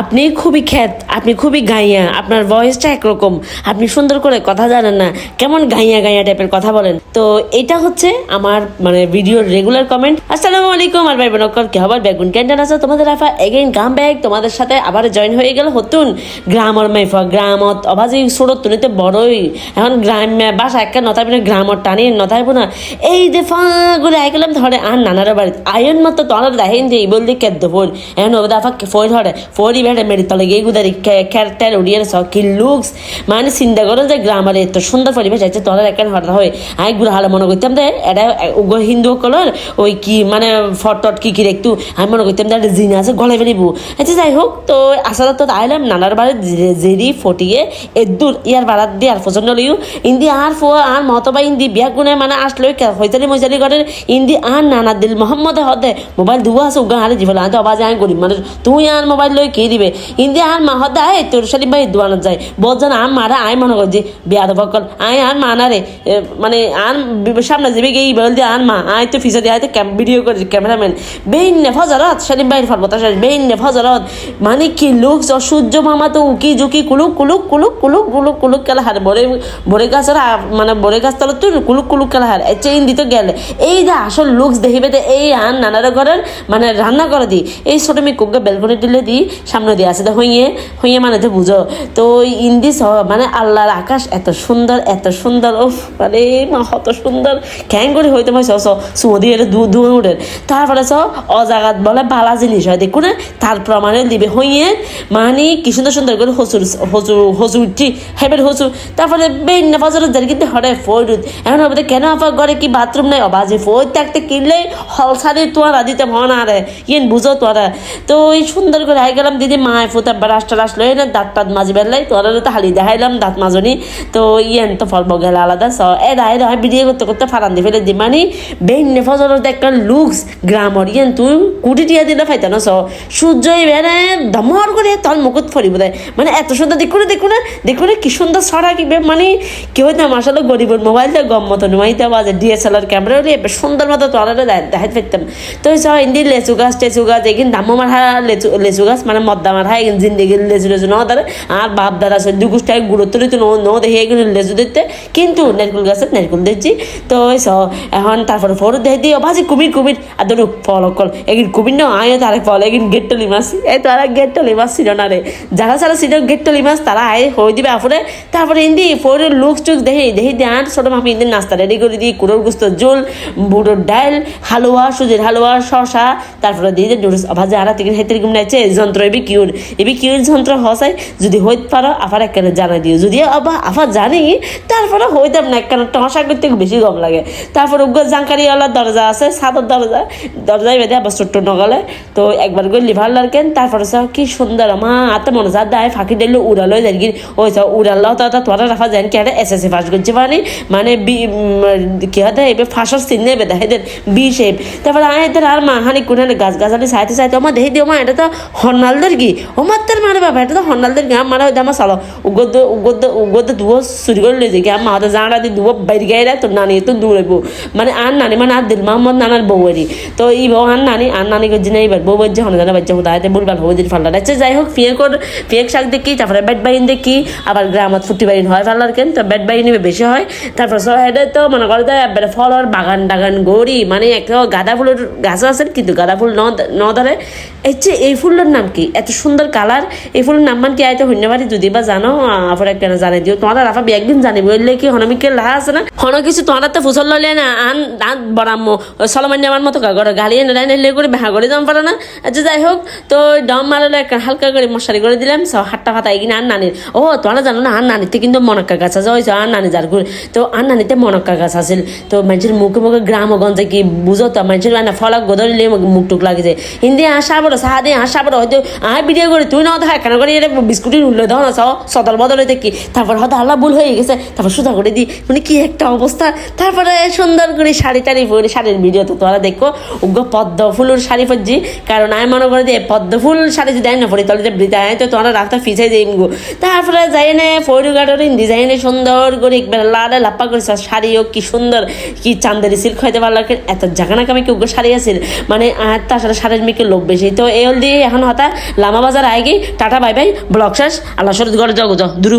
আপনি খুবই খ্যাত, আপনি খুবই গাইয়া, আপনার ভয়েসটা একরকম। আপনি সুন্দর করে কথা জানেন না, কেমন গাইয়া গাইয়া টাইপের কথা বলেন। তো এটা হচ্ছে আমার মানে ভিডিওর রেগুলার কমেন্ট আসসালামু আলাইকুম, আর ভাই বোনকর কি খবর? বেগুন ক্যান্টান আছে, তোমাদের আফা এগেইন কাম ব্যাক তোমাদের সাথে আবার জয়েন হয়ে গেল হতুন। গ্রামর মাইফা, গ্রামত অবাজি সুরত তুলিতে বড়ই। এখন গ্রাম্য বাসা, একটা নতাই মানে গ্রামর টানি নতাইব না এই যে ফা করে আই গেলাম ধরে, আর নানার বাড়ি আয়ন মতো তলার দেখেন যে বল দিয়ে কেদ্দ ফোর এখন ওদের আফা ফোর ধরে ফোরই গিয়ে গুদারি খের টের উড়িয়ে সব কি লুকস মানে চিন্তা করো যে গ্রামারে এত সুন্দর পরিবেশ আছে তলার একটা হঠাৎ হয়। আই গুড়া হালে মনে করতাম যে এটা হিন্দু কলর, ওই কি মানে ফটট কি কি একটু আমি মনে করতাম যে একটা জিন আছে, গলে ফেলিব। আচ্ছা যাই হোক, তো আসলে তো আইলাম, নানার বাড়ি জেরি ফটিয়ে এদুর ইয়ার বাড়াত দিয়ে আর পছন্দ লিও ইন্দি আর ফো আর মতবা ইন্দি বিয়া গুনে মানে আসলে হইতালি মজালি করে ইন্দি আর নানা দিল মোহাম্মদ হদে। মোবাইল দুয়া আছে, উগা হারে জীবন আমি তো আবাজ আই গরিব মানে তুই আর মোবাইল লই কি দিবে। ইন্দি আর মা হদে আয় তোর সাথে ভাই দোয়ানো যায়। বলছেন আর মারা আয় মনে করছি বিয়া দেবো কল। আয় আর মা না রে মানে আর সামনে যাবে গিয়ে বল দিয়ে আর মা আয় তো ফিসে দিয়ে আয় তো ক্যাম ভিডিও করে ক্যামেরাম্যান বেইন নে ফজরত সালিম ভাইয়ের ফরবতা শেষ বেইন নে ফজরত মানে কি লোক সূর্য মামা তো উকি জুকি কুলুক কুলুক কুলুক কুলুক কুলুক কুলুক কেলা হার। বরে বরে গাছের মানে বরে গাছ তলত তো কুলুক কুলুক কেলা হার। চেইন দিতে গেলে। এই যে আসল লুকস দেখিবে এই আন নানারা ঘরের মানে রান্না করে দি। এই ছোট মেয়ে কুককে বেলকনি দিলে দি সামনে দিয়ে আছে। তো হইয়ে হইয়ে মানে তো বুঝো। তো ইন্দি সহ মানে আল্লাহর আকাশ এত সুন্দর এত সুন্দর ও মানে মা, কত সুন্দর। খ্যাং করে হইতে পারছে সুমদি এর দু দু উঠে। তারপরে স অজাগাত বলে ভালা জিনিস হয় দেখো না? তার প্রমাণে দিবে হইয়ে মানে কি সুন্দর সুন্দর করে হসুর হসু হসু উঠি হেবের হসু তারপরে বেন না যার কিন্তু হরে ফইরুদ এখন হবে কেন আপা ঘরে কি বাথরুম নাই? অবাজে ফই থাকতে কিনলে হল সারি তোয়ারা দিতে ভন আরে। ইয়েন বুঝো তোরা তো ওই সুন্দর করে আই গেলাম দিদি মায় ফুতা ব্রাশ টারাশ লই না দাঁত টাত মাজি বেলাই তোরা তো হালি দেখাইলাম দাঁত মাজনি। তো ইয়েন তো ফল বগেল আলাদা স এ রায় রায়, ভিডিও করতে করতে ফারান দিয়ে ফেলে দি মানে। বেন নে ফজর একটা লুকস গ্রামর, ইয়েন তুই কুটি টিয়া দিলে ফাইতা না স সূর্যই বেড়ে ধমর করে তোর মুকুট ফরিব দেয়। মানে এত সুন্দর দেখো না দেখো না দেখো না কি সুন্দর সরা কি মানে কি হইতাম আসলে গরিবের মোবাইলটা গম মতো নুমাইতে বাজে ডিএসএলআর ক্যামেরা হলে সুন্দর মতো তোরা দেখাই ফেরতাম তো স ইন্দি লেচু গাছ, টেচু গাছ, এগিন দামো মারা লেচু লেচু গাছ মানে মদ্দা মারা এগিন জিন্দিগি লেচু লেচু ন দাঁড়ে আর বাপ দাদা সদ্য গোষ্ঠী গুরুত্ব দিত ন ন দেখে এগুলো লেচু দিতে। কিন্তু নেরকুল গাছের নেরকুল দিচ্ছি তো স, এখন তারপরে ফোর দেখে দিই। ভাজি কুমির কুমির। আর ধরো ফল অকল এগিন কুমির না আয় তারে ফল। এগিন গেট টলি মাছ এই তারা গেট টলি মাছ ছিল না রে। যারা যারা ছিল গেট টলি মাছ তারা আয় হয়ে দিবে আফরে। তারপরে ইন্দি ফোরের লুক চুক দেখে দেখে দিয়ে আট ছোট মামি ইন্দির নাস্তা রেডি করে দিই। কুড়োর গুস্ত জোল, বুড়োর ডাল, হালুয়া, সুজির হালুয়া শশা তারপরে দিয়ে নুডলস। ভাজে আরা থেকে হেতে রকম নাইছে যন্ত্র কিউর। এবি কিউর যন্ত্র হসাই, যদি হইতে পারো, আফার একখানে জানাই দিও। যদি আবার আফা জানি তারপরে হইতাম না, একখানে টসা করতে বেশি গম লাগে। তারপর উগ্র জাঙ্কারিওয়ালার দরজা আছে সাদর দরজা দরজায় বেঁধে আবার ছোট্ট নগলে। তো একবার করে লিভার লারকেন, তারপরে সব কি সুন্দর আমা আতে মনে যা দায়, ফাঁকি দিলে উড়ালো যাই ওই সব উড়াল্লাও তা তোরা রাখা যায় কি একটা এস এস পাস করছে মানে মানে কি হতে এবার ফাঁসার সিন নেবে দেখা এদের বি শেপ তারপরে আর মা, হানি কোনে গাছ গাছালি সাইতে সাইতে আমার দেখে দিও মা, এটা তো হর্নালদের কি? ও মাত্রার মারে বাবা এটা তো হর্নালদের কি আমার হয়তো আমার সালো উগদ উগদ উগদ দুয়ো চুরি করে লেজে কি আমার হাতে জাঁড়া দিয়ে দুয়ো বাইরে গায়ে তো নানি তো দূরেবো মানে আর নানি মানে আর দিল মোহাম্মদ নানার বউয়েরই তো এই বউ আর নানি আর নানি করছি না এইবার বউ বলছে হনে জানা বাচ্চা হাতে বুলবাল হয়ে দিল ফাল্লা আচ্ছা যাই হোক ফিয়ে কর ফিয়ে শাক দেখি তারপরে বেড বাইন দেখি আবার গ্রামত ফুটি বাইন হয় ফাল্লার কেন, তো বেড বাইন বেশি হয়। তারপর সব হেডে তো মনে করে তো একবারে ফলর বাগান টাগান গড়ি মানে একটা গাঁদা ফুলের গাছ আছে কিন্তু গাঁদা ফুল ন ধরে এই এই ফুলের নাম কি? এত সুন্দর কালার। এই ফুলের নাম মান কি আইতে হন্যবাড়ি যদি বা জানো? আবার একটা জানাই দিও। তোমার রাফা একদিন জানি বললে কি হনমিকে লাহা আছে না? হন কিছু তোমার তো ফুসল ললে না, আন আন বড়াম্মো সলমান আমার মতো কাগর গাড়ি এনে রাইনে করে বেহা করে দাম পারে না। আচ্ছা যাই হোক, তো ডম মারালে হালকা করে মশারি করে দিলাম। সব হাট্টা ফাটা এগিয়ে আর নানির। ও, তোমরা জানো না আর নানিতে কিন্তু মনক্কা গাছ আছে। ওই আর নানি যার ঘুরে। তো আর নানিতে মনক্কা গাছ আছিল তো মানুষের মুখে মুখে গ্রাম গঞ্জে কি বুঝো তো? মানুষের ফলক গদলিলে মুখ টুক লাগিছে হিন্দি আসা বড় সাহা দিয়ে আসা বড়, হয়তো আয় ভিডিও করে তুই না দেখা কেন করে এটা বিস্কুটি উঠলে দাও না সব সদল বদল হইতে কি তারপর হয়তো আল্লাহ ভুল হয়ে গেছে তারপর সুতা করে দিই মানে কি একটা অবস্থা তারপরে সুন্দর করে শাড়ি টাড়ি পরে শাড়ির ভিডিও তো তোরা দেখো উগ্র পদ্ম ফুলের শাড়ি পরছি কারণ আমি মনে করে যে পদ্ম ফুল শাড়ি যদি না পড়ি তাহলে বৃদ্ধা তো তোরা রাস্তা ফিসাই যাই গো। তারপরে যাই না ফৈরু গার্ডের ডিজাইনে সুন্দর করে একবার লালে লাপ্পা করে শাড়িও কি সুন্দর কি চান্দারি সিল্ক হইতে পারল এত জাগানা কামে কি উগ্র শাড়ি আছিল? মানে আর সাথে শাড়ির মেয়েকে লোক বেশি তো এই হল দিয়ে এখন হতা লামা বাজার আয় টাটা বাই বাই ব্লক শেষ আল্লাহ সরদ ঘরে যাও যাও দুরু।